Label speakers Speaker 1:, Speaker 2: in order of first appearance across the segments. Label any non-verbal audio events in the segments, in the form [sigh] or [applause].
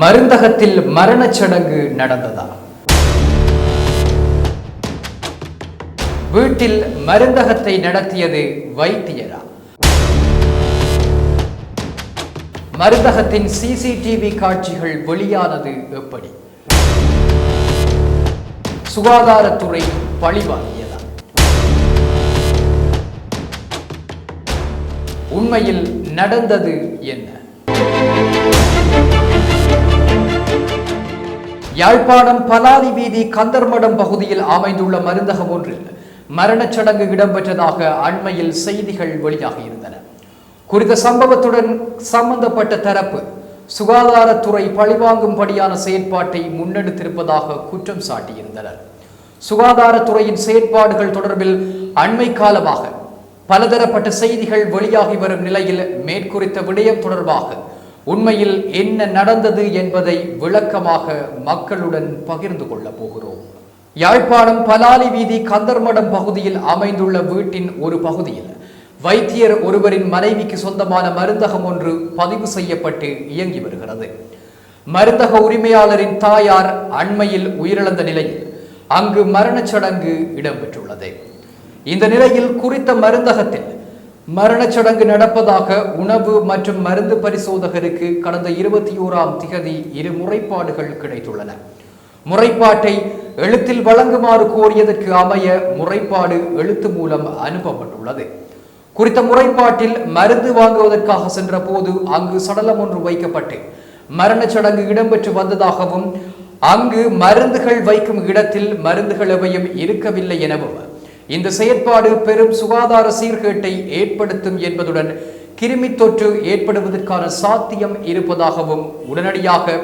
Speaker 1: மருந்தகத்தில் மரணச் சடங்கு நடந்ததா? வீட்டில் மருந்தகத்தை நடத்தியது வைத்தியரா? மருந்தகத்தின் சிசிடிவி காட்சிகள் வெளியானது எப்படி? சுகாதாரத்துறை பழிவாங்கியதா? உண்மையில் நடந்தது என்ன? யாழ்ப்பாணம் பலாலி வீதி கந்தர்மடம் பகுதியில் அமைந்துள்ள மருந்தகம் ஒன்றில் மரணச் சடங்கு இடம்பெற்றதாக அண்மையில் செய்திகள் வெளியாகி இருந்தன குறித்த சம்பவத்துடன் சம்பந்தப்பட்ட தரப்பு சுகாதாரத்துறை பழிவாங்கும்படியான செயற்பாட்டை முன்னெடுத்திருப்பதாக குற்றம் சாட்டியிருந்தனர். சுகாதாரத்துறையின் செயற்பாடுகள் தொடர்பில் அண்மை காலமாக பலதரப்பட்ட செய்திகள் வெளியாகி வரும் நிலையில் மேற்குறித்த விடயம் தொடர்பாக உண்மையில் என்ன நடந்தது என்பதை விளக்கமாக மக்களுடன் பகிர்ந்து கொள்ளப் போகிறோம். யாழ்ப்பாணம் பலாலி வீதி கந்தர்மடம் பகுதியில் அமைந்துள்ள வீட்டின் ஒரு பகுதியில் வைத்தியர் ஒருவரின் மனைவிக்கு சொந்தமான மருந்தகம் ஒன்று பதிவு செய்யப்பட்டு இயங்கி வருகிறது. மருந்தக உரிமையாளரின் தாயார் அண்மையில் உயிரிழந்த நிலையில் அங்கு மரணச் சடங்கு இடம்பெற்றுள்ளது. இந்த நிலையில் குறித்த மருந்தகத்தில் மரணச் சடங்கு நடப்பதாக உணவு மற்றும் மருந்து பரிசோதகருக்கு கடந்த இருபத்தி ஓராம் திகதி இரு முறைப்பாடுகள் கிடைத்துள்ளன. முறைப்பாட்டை எழுத்தில் வழங்குமாறு கோரியதற்கு அமைய முறைப்பாடு எழுத்து மூலம் அனுப்பப்பட்டுள்ளது. குறித்த முறைப்பாட்டில் மருந்து வாங்குவதற்காக சென்ற போது அங்கு சடலம் ஒன்று வைக்கப்பட்டு மரணச் சடங்கு இடம்பெற்று வந்ததாகவும் அங்கு மருந்துகள் வைக்கும் இடத்தில் மருந்துகள் எவையும் இருக்கவில்லை எனவும் இந்த செயற்பாடு பெரும் சுகாதார சீர்கேட்டை ஏற்படுத்தும் என்பதுடன் கிருமி தொற்று ஏற்படுவதற்கான சாத்தியம் இருப்பதாகவும் உடனடியாக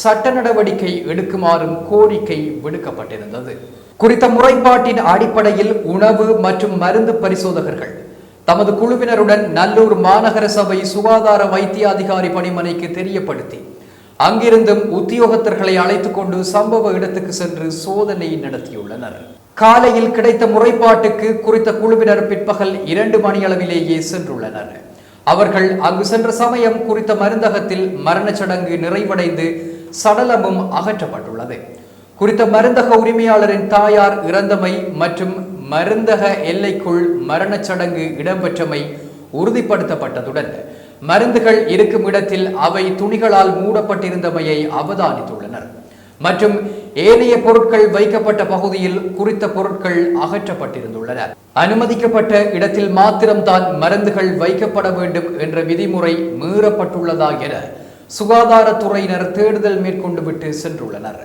Speaker 1: சட்ட நடவடிக்கை எடுக்குமாறும் கோரிக்கை விடுக்கப்பட்டிருந்தது. குறித்த முறைப்பாட்டின் அடிப்படையில் உணவு மற்றும் மருந்து பரிசோதகர்கள் தமது குழுவினருடன் நல்லூர் மாநகர சபை சுகாதார வைத்திய அதிகாரி பணிமனைக்கு தெரியப்படுத்தி அங்கிருந்தும் உத்தியோகத்தர்களை அழைத்துக் கொண்டு சம்பவ இடத்துக்கு சென்று சோதனை நடத்தியுள்ளனர். காலையில் கிடைத்த முறைப்பாட்டுக்கு குறித்த குழுவினர் பிற்பகல் இரண்டு மணியளவிலேயே சென்றுள்ளனர். அவர்கள் அங்கு சென்ற சமயம் குறித்த மருந்தகத்தில் மரணச் சடங்கு நிறைவடைந்து சடலமும் அகற்றப்பட்டுள்ளது. குறித்த மருந்தக உரிமையாளரின் தாயார் இறந்தமை மற்றும் மருந்தக எல்லைக்குள் மரணச் சடங்கு இடம்பெற்றமை உறுதிப்படுத்தப்பட்டதுடன் மருந்துகள் இருக்கும் இடத்தில் அவை துணிகளால் மூடப்பட்டிருந்தமையை அவதானித்துள்ளனர். மற்றும் ஏனைய பொருட்கள் வைக்கப்பட்ட பகுதியில் குறித்த பொருட்கள் அகற்றப்பட்டிருந்துள்ளன. அனுமதிக்கப்பட்ட இடத்தில் மாத்திரம்தான் மருந்துகள் வைக்கப்பட வேண்டும் என்ற விதிமுறை மீறப்பட்டுள்ளதா என சுகாதாரத்துறையினர் தேடுதல் மேற்கொண்டு விட்டு சென்றுள்ளனர்.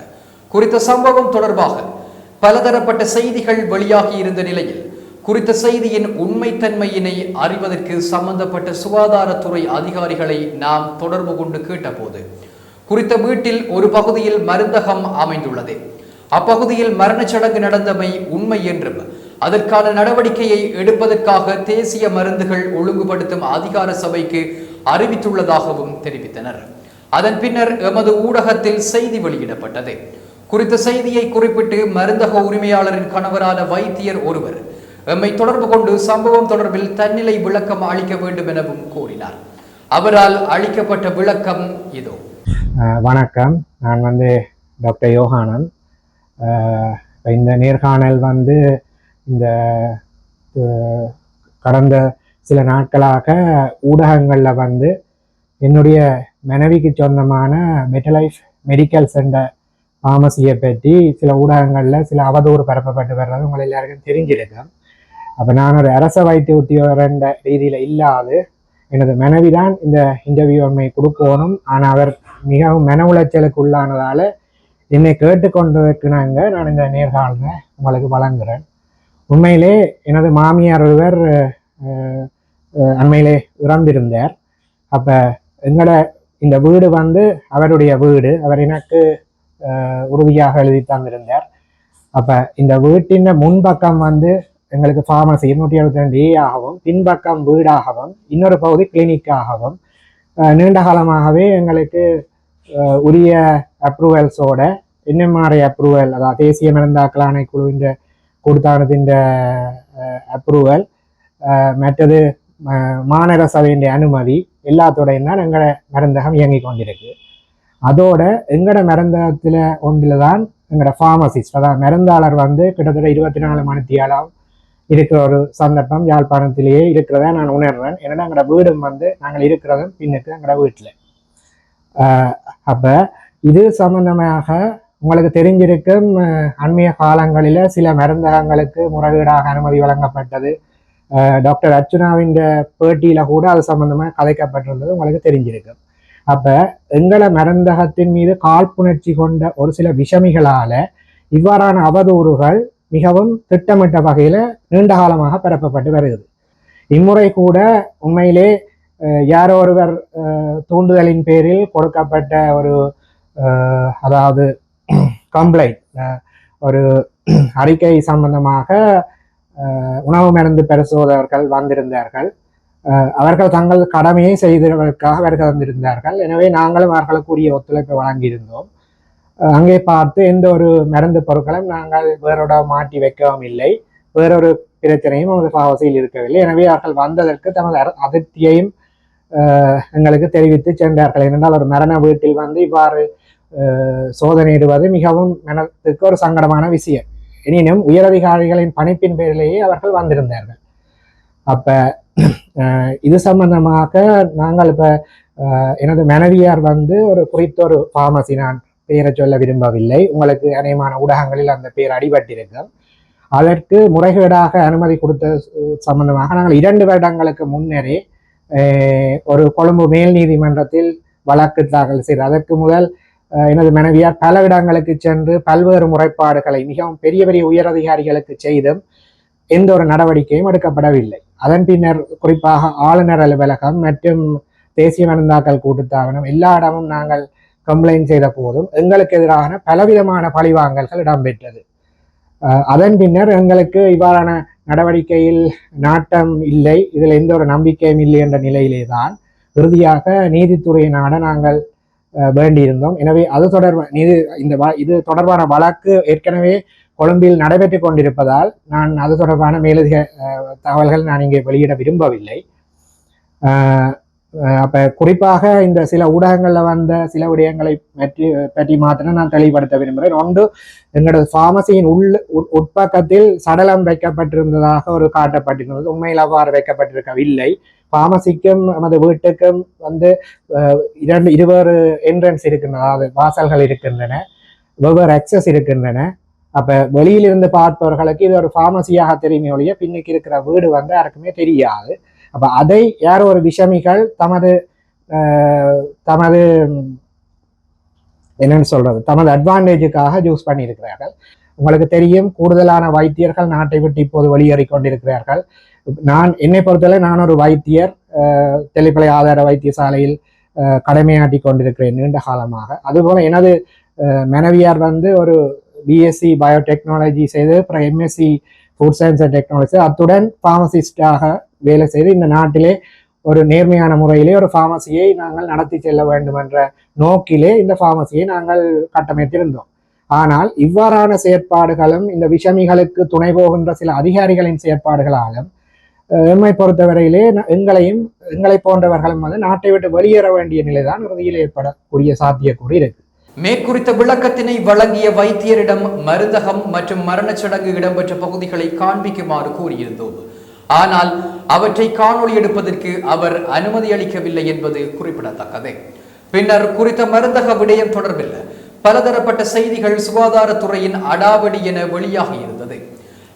Speaker 1: குறித்த சம்பவம் தொடர்பாக பலதரப்பட்ட செய்திகள் வெளியாகி இருந்த நிலையில் குறித்த செய்தியின் உண்மைத்தன்மையினை அறிவதற்கு சம்பந்தப்பட்ட சுகாதாரத்துறை அதிகாரிகளை நாம் தொடர்பு கொண்டு கேட்டபோது குறித்த வீட்டில் ஒரு பகுதியில் மருந்தகம் அமைந்துள்ளது. அப்பகுதியில் மரணச் சடங்கு நடந்தமை உண்மை என்றும் அதற்கான நடவடிக்கையை எடுப்பதற்காக தேசிய மருந்துகள் ஒழுங்குபடுத்தும் அதிகார சபைக்கு அறிவித்துள்ளதாகவும் தெரிவித்தனர். அதன் பின்னர் எமது ஊடகத்தில் செய்தி வெளியிடப்பட்டது. குறித்த செய்தியை குறிப்பிட்டு மருந்தக உரிமையாளரின் கணவரான வைத்தியர் ஒருவர் எம்மை தொடர்பு கொண்டு சம்பவம் தொடர்பில் தன்னிலை விளக்கம் அளிக்க வேண்டும் எனவும் கூறினார் அவரால் அளிக்கப்பட்ட விளக்கம் இதோ.
Speaker 2: வணக்கம். நான் வந்து டாக்டர் யோகானன் இந்த நேர்காணல் வந்து இந்த கடந்த சில நாட்களாக ஊடகங்களில் வந்து என்னுடைய மனைவிக்கு சொந்தமான மெட்டலைஃப் மெடிக்கல் சென்டர் ஃபார்மசியை பற்றி சில ஊடகங்களில் சில அவதூறு பரப்பப்பட்டு வர்றது உங்களை எல்லாருக்கும் தெரிஞ்சிருக்கும். அப்போ நான் ஒரு அரச வைத்திய உத்தியோகன்ற ரீதியில் இல்லாது எனது மனைவி தான் இந்த இன்டர்வியூ அம்மை கொடுக்கணும். ஆனால் அவர் மிகவும் மன உளைச்சலுக்கு உள்ளானதால் என்னை கேட்டுக்கொண்டிருக்கிறாங்க. நான் இந்த நேர்காணலை உங்களுக்கு வழங்குகிறேன் உண்மையிலே எனது மாமியார் ஒருவர் அண்மையிலே இறந்திருந்தார். அப்போ எங்களோட இந்த வீடு வந்து அவருடைய வீடு. அவர் எனக்கு உறுதியாக எழுதி தந்திருந்தார். அப்போ இந்த வீட்டின் முன்பக்கம் வந்து எங்களுக்கு ஃபார்மசி இருநூற்றி எழுபத்தி ரெண்டு ஏ ஆகவும் பின்பக்கம் வீடாகவும் இன்னொரு பகுதி கிளினிக்காகவும் நீண்ட காலமாகவே எங்களுக்கு உரிய அப்ரூவல்ஸோட என்எம்ஆர்ஐ அப்ரூவல் அதாவது தேசிய மருந்தாக்கல் ஆணைக்குழுவின் கொடுத்தானதின் அப்ரூவல் மற்றது மாநகர சபையின் அனுமதி எல்லாத்தோடையும் தான் எங்களோட மருந்தகம் இயங்கிக் கொண்டிருக்கு. அதோட எங்களோட மருந்தகத்தில் ஒன்றில் தான் எங்களோட ஃபார்மசிஸ்ட் அதாவது மருந்தாளர் வந்து கிட்டத்தட்ட இருபத்தி நாலு மணித்தியாலம் இருக்கிற ஒரு சந்தர்ப்பம் யாழ்ப்பாணத்திலேயே இருக்கிறத நான் உணர்றேன். ஏன்னா எங்களோட வீடும் வந்து நாங்கள் இருக்கிறதும் பின்னுக்கு எங்களோட வீட்டில் அப்போ இது சம்பந்தமாக உங்களுக்கு தெரிஞ்சிருக்கும் அண்மைய காலங்களில் சில மருந்தகங்களுக்கு முறையீடாக அனுமதி வழங்கப்பட்டது. டாக்டர் அர்ச்சுனாவின் பேட்டியில் கூட அது சம்பந்தமாக கதைக்கப்பட்டிருந்தது உங்களுக்கு தெரிஞ்சிருக்கும். அப்போ எங்கள மருந்தகத்தின் மீது காழ்ப்புணர்ச்சி கொண்ட ஒரு சில விஷமிகளால் இவ்வாறான அவதூறுகள் மிகவும் திட்டமிட்ட வகையில் நீண்ட காலமாக பரப்பப்பட்டு வருகிறது. இம்முறை கூட உண்மையிலே யாரோ ஒருவர் தூண்டுதலின் பேரில் கொடுக்கப்பட்ட ஒரு அதாவது [clears throat] கம்ப்ளைண்ட் ஒரு [clears throat] அறிக்கை சம்பந்தமாக உணவு மருந்து பரிசோதகர்கள் வந்திருந்தார்கள். அவர்கள் தங்கள் கடமையை செய்தவர்களுக்காக அவர்கள் வந்திருந்தார்கள் எனவே நாங்களும் அவர்களுக்குரிய ஒத்துழைப்பை வழங்கியிருந்தோம். அங்கே பார்த்து எந்த ஒரு மருந்து பொருட்களும் நாங்கள் வேறோட மாட்டி வைக்கவும் இல்லை. வேறொரு பிரச்சனையும் அவர்கள் பாவசையில் இருக்கவில்லை. எனவே அவர்கள் வந்ததற்கு தமது அர- அதிருப்தியையும் எங்களுக்கு தெரிவித்து சென்றார்கள். ஏனென்றால் ஒரு மரண வீட்டில் வந்து இவ்வாறு சோதனையிடுவது மிகவும் மனத்துக்கு ஒரு சங்கடமான விஷயம். எனினும் உயரதிகாரிகளின் பணிப்பின் பேரிலேயே அவர்கள் வந்திருந்தார்கள். அப்ப இது சம்பந்தமாக நாங்கள் இப்ப எனது மனைவியார் வந்து ஒரு குறித்த ஒரு ஃபார்மசி நான் பெயரை சொல்ல விரும்பவில்லை. உங்களுக்கு அநேகமான ஊடகங்களில் அந்த பெயர் அடிபட்டிருக்கும். அதற்கு முறைகேடாக அனுமதி கொடுத்த சம்பந்தமாக நாங்கள் இரண்டு வருடங்களுக்கு முன்னரே ஒரு கொழும்பு மேல் நீதிமன்றத்தில் வழக்கு தாக்கல் செய்து அதற்கு முதல் எனது மனைவியார் பல இடங்களுக்கு சென்று பல்வேறு முறைப்பாடுகளை மிகவும் பெரிய பெரிய உயரதிகாரிகளுக்கு செய்தும் எந்த ஒரு நடவடிக்கையும் எடுக்கப்படவில்லை. அதன் பின்னர் குறிப்பாக ஆளுநர் அலுவலகம் மற்றும் தேசிய மருந்தாக்கல் கூட்டுத்தாபனம் எல்லா இடமும் நாங்கள் கம்ப்ளைண்ட் செய்த போதும் எங்களுக்கு எதிரான பலவிதமான பழிவாங்கல்கள் இடம்பெற்றது. அதன் பின்னர் எங்களுக்கு இவ்வாறான நடவடிக்கையில் நாட்டம் இல்லை. இதில் எந்த ஒரு நம்பிக்கையும் இல்லை என்ற நிலையிலே தான் இறுதியாக நீதித்துறையினாட நாங்கள் வேண்டியிருந்தோம். எனவே அது தொடர்பு நீதி இந்த வ- இது தொடர்பான வழக்கு ஏற்கனவே கொழும்பில் நடைபெற்று கொண்டிருப்பதால் நான் அது தொடர்பான மேலதிக தகவல்கள் நான் இங்கே வெளியிட விரும்பவில்லை. அப்ப குறிப்பாக இந்த சில ஊடகங்கள்ல வந்த சில விடயங்களை பற்றி பற்றி மாத்திரம் நான் தெளிவுபடுத்த விரும்புகிறேன். ஒன்று எங்களோட ஃபார்மசியின் உள் உட்- உட்பக்கத்தில் சடலம் வைக்கப்பட்டிருந்ததாக ஒரு காட்டப்பட்டிருந்தது. உண்மையில் அவ்வாறு வைக்கப்பட்டிருக்கவில்லை. ஃபார்மசிக்கும் நமது வீட்டுக்கும் வந்து இரண்டு இருவேறு என்ட்ரன்ஸ் இருக்கின்றன. அதாவது வாசல்கள் இருக்கின்றன. வெவ்வேறு அக்சஸ் இருக்கின்றன. அப்ப வெளியிலிருந்து பார்ப்பவர்களுக்கு இது ஒரு ஃபார்மசியாக தெரியுமே ஒழிய பின்னுக்கு இருக்கிற வீடு வந்து யாருக்குமே தெரியாது. அப்போ அதை யார் ஒரு விஷமிகள் தமது தமது என்னன்னு சொல்றது தமது அட்வான்டேஜுக்காக யூஸ் பண்ணியிருக்கிறார்கள். உங்களுக்கு தெரியும் கூடுதலான வைத்தியர்கள் நாட்டை விட்டு இப்போது வெளியேறி கொண்டிருக்கிறார்கள். நான் என்னை பொறுத்தவரை நான் ஒரு வைத்தியர் அஹ், தெளிப்பளை ஆதார வைத்தியசாலையில் கடமையாட்டி கொண்டிருக்கிறேன் நீண்ட காலமாக. அதுபோல எனது மனைவியார் வந்து ஒரு பிஎஸ்சி பயோடெக்னாலஜி செய்து அப்புறம் MSc food science and technology அத்துடன் ஃபார்மசிஸ்டாக வேலை செய்து இந்த நாட்டிலே ஒரு நேர்மையான முறையிலே ஒரு ஃபார்மசியை நாங்கள் நடத்தி செல்ல வேண்டும் என்ற நோக்கிலே இந்த ஃபார்மசியை நாங்கள் கட்டமைத்திருந்தோம். ஆனால் இவ்வாறான செயற்பாடுகளும் இந்த விஷமிகளுக்கு துணை போகின்ற சில அதிகாரிகளின் செயற்பாடுகளாலும் எம்மை பொறுத்தவரையிலே எங்களையும் எங்களை போன்றவர்களும் வந்து நாட்டை விட்டு வெளியேற வேண்டிய நிலைதான் இறுதியில் ஏற்படக்கூடிய சாத்தியக்கூறு இருக்கு.
Speaker 1: மேற்குறித்த விளக்கத்தினை வழங்கிய வைத்தியரிடம் மருந்தகம் மற்றும் மரணச் சடங்கு இடம்பெற்ற பகுதிகளை காண்பிக்குமாறு கூறியிருந்தோம். ஆனால் அவற்றை காணொளி எடுப்பதற்கு அவர் அனுமதி அளிக்கவில்லை என்பது குறிப்பிடத்தக்கது. பின்னர் குறித்த மருந்தக விடயம் தொடர்பில் பலதரப்பட்ட செய்திகள் சுகாதாரத்துறையின் அடாவடி என வெளியாகி இருந்தது.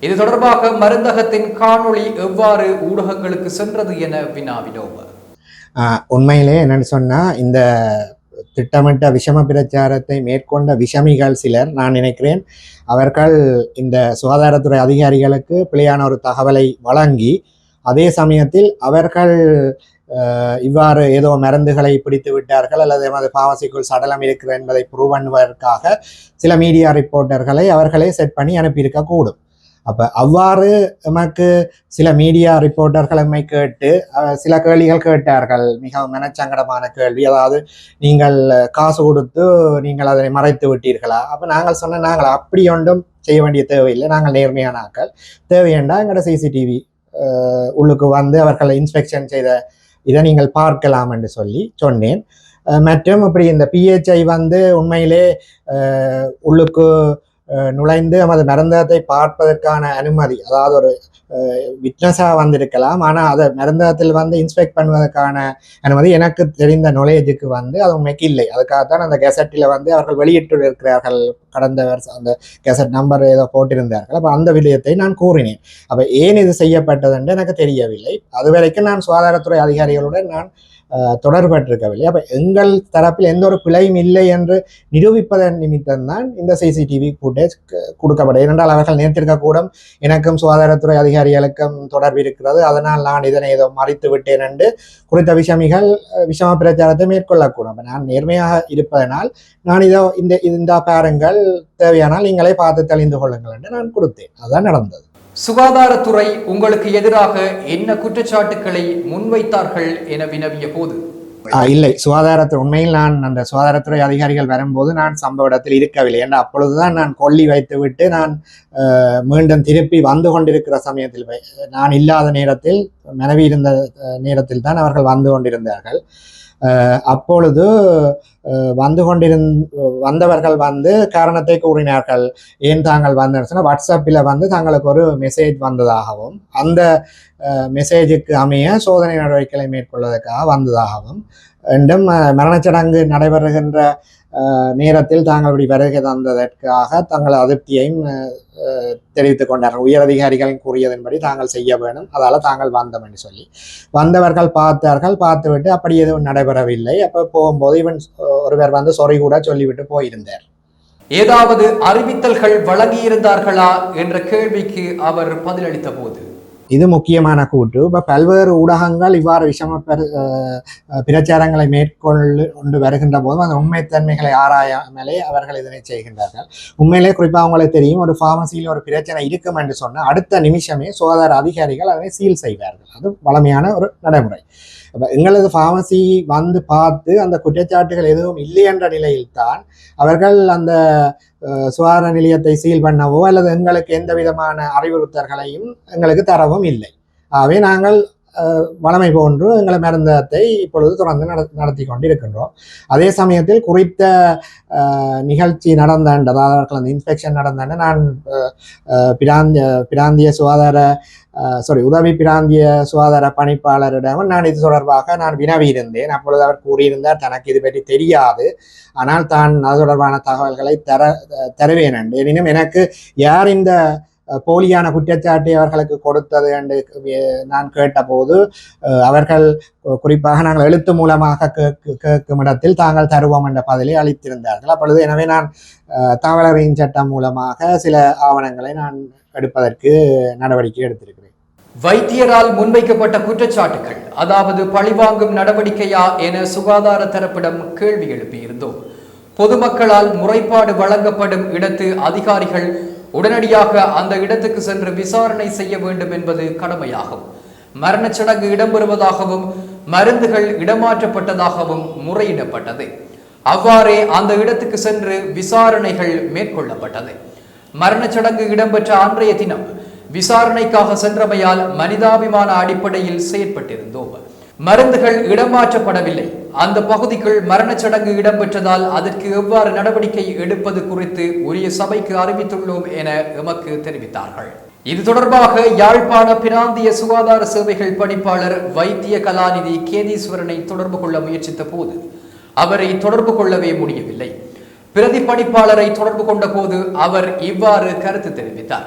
Speaker 1: இது தொடர்பாக மருந்தகத்தின் காணொளி எவ்வாறு ஊடகங்களுக்கு சென்றது என வினாவினோம்.
Speaker 2: ஆஹ் உண்மையிலே என்னன்னு சொன்னால் இந்த திட்டமிட்ட விஷம பிரச்சாரத்தை மேற்கொண்ட விஷமிகள் சிலர் நான் நினைக்கிறேன். அவர்கள் இந்த சுகாதாரத்துறை அதிகாரிகளுக்கு பிழையான ஒரு தகவலை வழங்கி அதே சமயத்தில் அவர்கள் இவ்வாறு ஏதோ மருந்துகளை பிடித்து விட்டார்கள் அல்லது எமது பாவசிக்குள் சடலம் இருக்கிறது என்பதை ப்ரூவ் பண்ணுவதற்காக சில மீடியா ரிப்போர்ட்டர்களை அவர்களே செட் பண்ணி அனுப்பியிருக்க கூடும் அப்போ அவ்வாறு எமக்கு சில மீடியா ரிப்போர்ட்டர்கள் எம்மை கேட்டு சில கேள்விகள் கேட்டார்கள். மிகவும் மனச்சங்கடமான கேள்வி. அதாவது நீங்கள் காசு கொடுத்து நீங்கள் அதனை மறைத்து விட்டீர்களா? அப்போ நாங்கள் சொன்ன நாங்கள் அப்படி ஒன்றும் செய்ய வேண்டிய தேவையில்லை. நாங்கள் நேர்மையான ஆட்கள். தேவையென்றா எங்களோட சிசிடிவி உள்ளுக்கு வந்து அவர்களை இன்ஸ்பெக்ஷன் செய்த இதை நீங்கள் பார்க்கலாம் என்று சொல்லி சொன்னேன். மற்றும் இப்படி இந்த பிஹெச்ஐ வந்து உண்மையிலே உள்ளுக்கு நுழைந்து நமது மருந்தகத்தை பார்ப்பதற்கான அனுமதி அதாவது ஒரு விட்னஸாக வந்திருக்கலாம். ஆனால் அதை மருந்தகத்தில் வந்து இன்ஸ்பெக்ட் பண்ணுவதற்கான அனுமதி எனக்கு தெரிந்த நாலேஜுக்கு வந்து அது உண்மைக்கு இல்லை. அதுக்காகத்தான் அந்த கெசட்டில் வந்து அவர்கள் வெளியிட்டு இருக்கிறார்கள் கடந்த வருஷம் அந்த கெசட் நம்பர் ஏதோ போட்டிருந்தார்கள். அப்போ அந்த விடயத்தை நான் கூறினேன். அப்போ ஏன் இது செய்யப்பட்டது என்று எனக்கு தெரியவில்லை. அது வரைக்கும் நான் சுகாதாரத்துறை அதிகாரிகளுடன் நான் தொடர்பட்டிருக்கவில்லை அப்போ எங்கள் தரப்பில் எந்த ஒரு பிழையும் இல்லை என்று நிரூபிப்பதன் நிமித்தம்தான் இந்த சிசிடிவி ஃபுட்டேஜ் கொடுக்கப்படும். ஏனென்றால் அவர்கள் நேர்த்திருக்கக்கூடும். எனக்கும் சுகாதாரத்துறை அதிகாரிகளுக்கும் தொடர்பு இருக்கிறது. அதனால் நான் இதனை ஏதோ மறைத்து விட்டேன் என்று குறித்த விஷமிகள் விஷம பிரச்சாரத்தை மேற்கொள்ளக்கூடும். நான் நேர்மையாக இருப்பதனால் நான் இதோ இந்த இந்த பாருங்கள். தேவையானால் நீங்களே பார்த்து தெளிந்து கொள்ளுங்கள் என்று நான் கொடுத்தேன். அதுதான் நடந்தது.
Speaker 1: சுகாதாரத்துறை உங்களுக்கு எதிராக என்ன குற்றச்சாட்டுக்களை முன்வைத்தார்கள் என வினவிய போது?
Speaker 2: இல்லை. சுகாதாரத்துறை உண்மையில் நான் அந்த சுகாதாரத்துறை அதிகாரிகள் வரும்போது நான் சம்பவ இடத்தில் இருக்கவில்லை. ஏன்னா அப்பொழுதுதான் நான் கொல்லி வைத்து விட்டு நான் மீண்டும் திருப்பி வந்து கொண்டிருக்கிற சமயத்தில் நான் இல்லாத நேரத்தில் மனைவி இருந்த நேரத்தில் தான் அவர்கள் வந்து கொண்டிருந்தார்கள். அப்பொழுது வந்து கொண்டிருந் வந்தவர்கள் வந்து காரணத்தை கூறினார்கள். ஏன் தாங்கள் வந்தேன்னு வாட்ஸ்அப்பில் வந்து தங்களுக்கு ஒரு மெசேஜ் வந்ததாகவும் அந்த மெசேஜுக்கு அமைய சோதனை நடவடிக்கைகளை மேற்கொள்வதற்காக வந்ததாகவும் என்றும் மரணச்சடங்கு நடைபெறுகின்ற நேரத்தில் தாங்களுடைய வருகை தந்ததற்காக தங்கள் அதிருப்தியையும் தெரிவித்துக் கொண்டார்கள். உயரதிகாரிகள் கூறியதன்படி தாங்கள் செய்ய வேணும் அதால் தாங்கள் வந்தோம் என்று சொல்லி. வந்தவர்கள் பார்த்தார்கள். பார்த்துவிட்டு அப்படி எதுவும் நடைபெறவில்லை. அப்போ போகும்போது இவன் ஒருவர் வந்து சொறி கூட சொல்லிவிட்டு போயிருந்தார்.
Speaker 1: ஏதாவது அறிவித்தல்கள் வழங்கியிருந்தார்களா? என்ற கேள்விக்கு அவர் பதிலளித்த போது
Speaker 2: இது முக்கியமான கூற்று இப்போ பல்வேறு ஊடகங்கள் இவ்வாறு விஷம பெரு- அஹ் பிரச்சாரங்களை மேற்கொண்டு கொண்டு வருகின்ற போதும் அந்த உண்மைத்தன்மைகளை ஆராயாமலே அவர்கள் இதனை செய்கின்றார்கள் உண்மையிலே குறிப்பாக அவங்களுக்கு தெரியும் ஒரு ஃபார்மசியில் ஒரு பிரச்சனை இருக்கும் என்று சொன்னால் அடுத்த நிமிஷமே சுகாதார அதிகாரிகள் அதனை சீல் செய்வார்கள் அது வளமையான ஒரு நடைமுறை அப்ப எங்களது ஃபார்மசி வந்து பார்த்து அந்த குற்றச்சாட்டுகள் எதுவும் இல்லை என்ற நிலையில்தான் அவர்கள் அந்த சுகாதார நிலையத்தை சீல் பண்ணவோ அல்லது எங்களுக்கு எந்த விதமான அறிவுறுத்தல்களையும் எங்களுக்கு தரவும் இல்லை. ஆகவே நாங்கள் வளமை போன்று எங்களை மருந்தத்தை இப்பொழுது தொடர்ந்து நட நடத்தி கொண்டு இருக்கின்றோம் அதே சமயத்தில் குறித்த நிகழ்ச்சி நடந்த அதாவது அந்த இன்ஸ்பெக்ஷன் நடந்த நான் பிராந்திய பிராந்திய சுகாதார சாரி உதவி பிராந்திய சுகாதார பணிப்பாளரிடம் நான் இது தொடர்பாக நான் வினவி இருந்தேன் அப்பொழுது அவர் கூறியிருந்தார் தனக்கு இது பற்றி தெரியாது. ஆனால் தான் அது தொடர்பான தகவல்களை தர தருவேன் என்று எனினும் எனக்கு யார் இந்த போலியான குற்றச்சாட்டை அவர்களுக்கு கொடுத்தது என்று நான் கேட்டபோது அவர்கள் குறிப்பாக நாங்கள் எழுத்து மூலமாக கேட்கும் இடத்தில் தாங்கள் தருவோம் என்ற பதிலை அளித்திருந்தார்கள். அப்பொழுது எனவே நான் தாவலரின் சட்டம் மூலமாக சில ஆவணங்களை நான் எடுப்பதற்கு நடவடிக்கை எடுத்திருக்கிறேன்.
Speaker 1: வைத்தியரால் முன்வைக்கப்பட்ட குற்றச்சாட்டுகள் அதாவது பழிவாங்கும் நடவடிக்கையா என சுகாதார தரப்பிடம் கேள்வி எழுப்பியிருந்தோம். பொதுமக்களால் முறைப்பாடு வழங்கப்படும் இடத்து அதிகாரிகள் உடனடியாக அந்த இடத்துக்கு சென்று விசாரணை செய்ய வேண்டும் என்பது கடமையாகும். மரணச் சடங்கு இடம்பெறுவதாகவும் மருந்துகள் இடமாற்றப்பட்டதாகவும் முறையிடப்பட்டது. அவ்வாறே அந்த இடத்துக்கு சென்று விசாரணைகள் மேற்கொள்ளப்பட்டது. மரணச் சடங்கு இடம்பெற்ற அன்றைய தினம் விசாரணைக்காக சென்றமையால் மனிதாபிமான அடிப்படையில் செயற்பட்டிருந்தோம். மருந்துகள் இடமாற்றப்படவில்லை. அந்த பகுதிக்குள் மரணச்சடங்கு இடம்பெற்றதால் அதற்கு எவ்வாறு நடவடிக்கை எடுப்பது குறித்து உரிய சபைக்கு அறிவித்துள்ளோம் என எமக்கு தெரிவித்தார்கள். இது தொடர்பாக யாழ்ப்பாண பிராந்திய சுகாதார சேவைகள் பணிப்பாளர் வைத்திய கலாநிதி கேதீஸ்வரனை தொடர்பு கொள்ள முயற்சித்த போது அவரை தொடர்பு கொள்ளவே முடியவில்லை. பிரதி பணிப்பாளரை தொடர்பு கொண்ட போது அவர் இவ்வாறு கருத்து தெரிவித்தார்.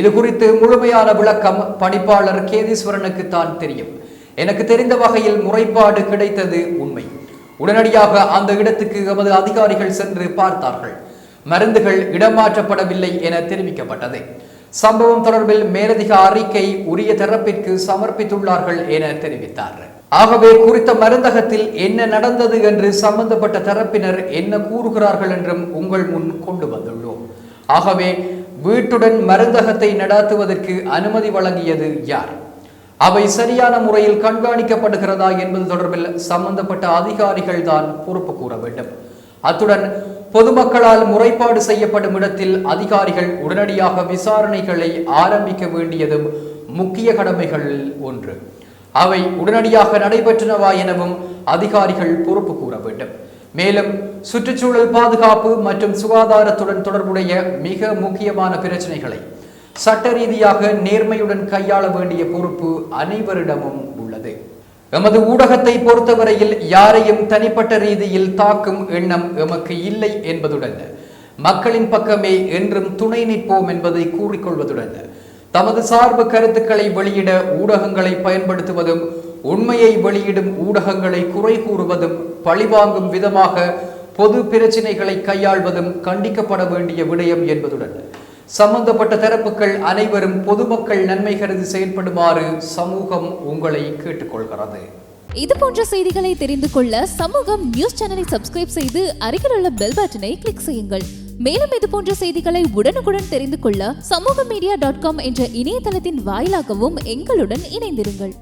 Speaker 1: இது குறித்து முழுமையான விளக்கம் பணிப்பாளர் கேதீஸ்வரனுக்கு தான் தெரியும். எனக்கு தெரிந்த வகையில் முறைப்பாடு கிடைத்தது உண்மை. உடனடியாக அந்த இடத்துக்கு எமது அதிகாரிகள் சென்று பார்த்தார்கள். மருந்துகள் இடமாற்றப்படவில்லை என தெரிவிக்கப்பட்டது. சம்பவம் தொடர்பில் மேலதிக அறிக்கை உரிய தரப்பிற்கு சமர்ப்பித்துள்ளார்கள் என தெரிவித்தார். ஆகவே குறித்த மருந்தகத்தில் என்ன நடந்தது என்று சம்பந்தப்பட்ட தரப்பினர் என்ன கூறுகிறார்கள் என்றும் உங்கள் முன் கொண்டு வந்துள்ளோம். ஆகவே வீட்டுடன் மருந்தகத்தை நடாத்துவதற்கு அனுமதி வழங்கியது யார்? அவை சரியான முறையில் கண்காணிக்கப்படுகிறதா என்பது தொடர்பில் சம்பந்தப்பட்ட அதிகாரிகள் தான் பொறுப்பு கூற வேண்டும். அத்துடன் பொதுமக்களால் முறைப்பாடு செய்யப்படும் இடத்தில் அதிகாரிகள் உடனடியாக விசாரணைகளை ஆரம்பிக்க வேண்டியதும் முக்கிய கடமைகளில் ஒன்று. அவை உடனடியாக நடைபெற்றனவா எனவும் அதிகாரிகள் பொறுப்பு கூற வேண்டும். மேலும் சுற்றுச்சூழல் பாதுகாப்பு மற்றும் சுகாதாரத்துடன் தொடர்புடைய மிக முக்கியமான பிரச்சனைகளை சட்ட ரீதியாக நேர்மையுடன் கையாள வேண்டிய பொறுப்பு அனைவரிடமும் உள்ளது. எமது ஊடகத்தை பொறுத்தவரையில் யாரையும் தனிப்பட்ட ரீதியில் தாக்கும் எண்ணம் எமக்கு இல்லை என்பதுடன் மக்களின் பக்கமே என்றும் துணை நிற்போம் என்பதை கூறிக்கொள்வதுடன் தமது சார்பு கருத்துக்களை வெளியிட ஊடகங்களை பயன்படுத்துவதும் உண்மையை வெளியிடும் ஊடகங்களை குறை கூறுவதும் பழிவாங்கும் விதமாக பொது பிரச்சினைகளை கையாள்வதும் கண்டிக்கப்பட வேண்டிய விடயம் என்பதுடன் சம்பந்தப்பட்ட தரப்புகள் அனைவரும் பொதுமக்கள் நன்மை கருதி செயல்படுமாறு சமூகம் உங்களை கேட்டுக்கொள்கிறது.
Speaker 3: இது போன்ற செய்திகளை தெரிந்து கொள்ள சமூகம் நியூஸ் சேனலை சப்ஸ்கிரைப் செய்து அருகில் உள்ள பெல் பட்டனை கிளிக் செய்யுங்கள். மேலும் இது போன்ற செய்திகளை உடனுக்குடன் தெரிந்து கொள்ள சமூக மீடியா டாட் காம் என்ற இணையதளத்தின் வாயிலாகவும் எங்களுடன் இணைந்திருங்கள்.